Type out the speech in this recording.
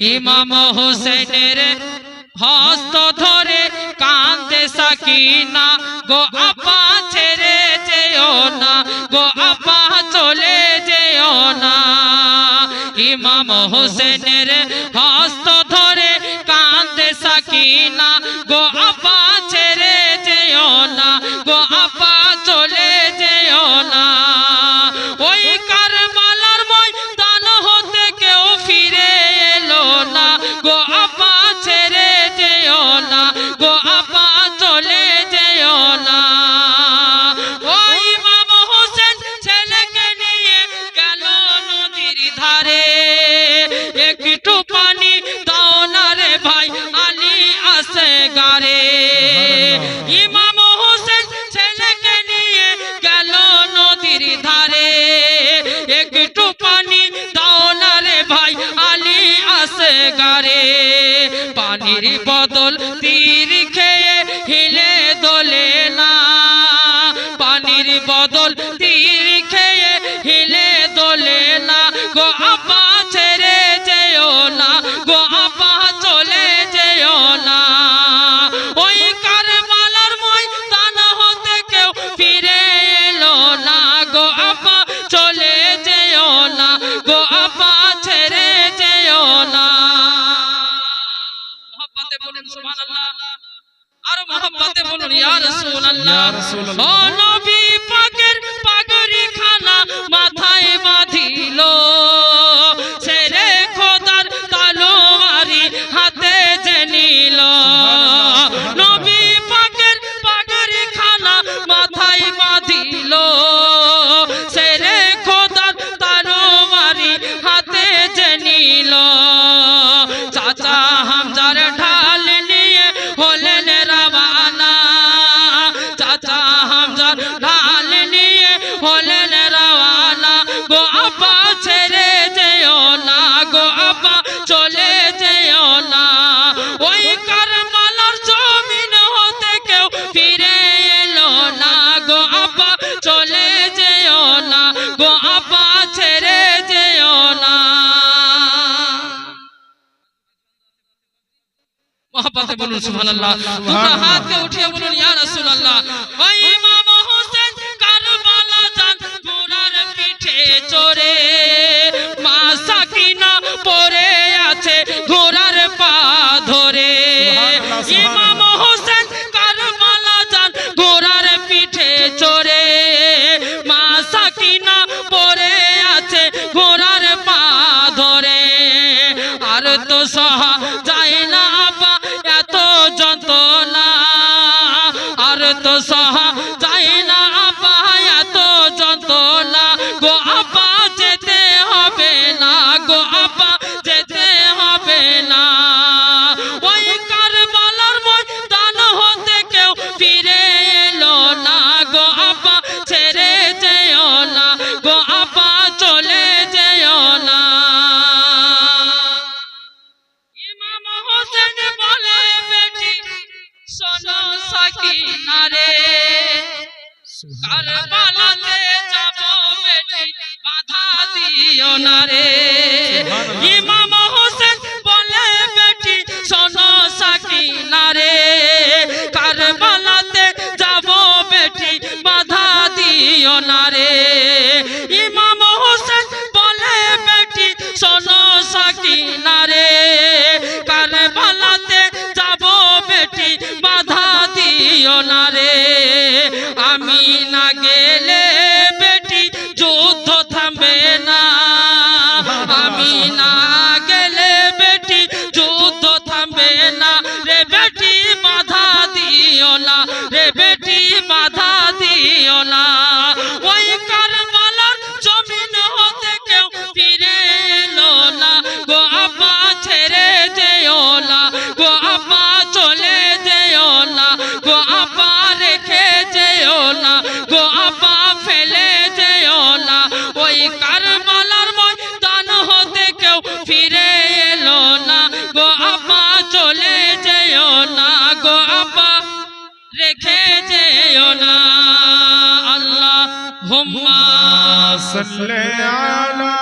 ইমাম হোসেনের হস্ত ধরে কান্দে সাকিনা, গো আপা, ছেড়ে যেও না, গো আপা, চলে যেও না। ইমাম হোসেনের হস্ত ধরে কান্দে সাকিনা, গো আপা বাড়ির বদল তীর খেয়ে হিলে দোলে না। পানির বদল আর মহব্বতে বলুন ইয়া রাসূলুল্লাহ। ইয়া রাসূলুল্লাহ সাথে বলুন সুবহানাল্লাহ। তোমরা হাতকে উঠিয়ে বলুন ইয়া রাসূলুল্লাহ। তো সহা যায় না আপা এত যতলা গো আপা, যেতে হবে না, গো আপা, যেতে হবে না। কেউ ফিরে না। গো ছেড়ে যেও না। গো চলে যেও না। বলে, বেটি সোনা সাকিনারে কারবালাতে যাব বেটি বাধা দিও না রে। 他没 রেখে যেও না। আল্লাহ হুম্মা সাল্লি আলা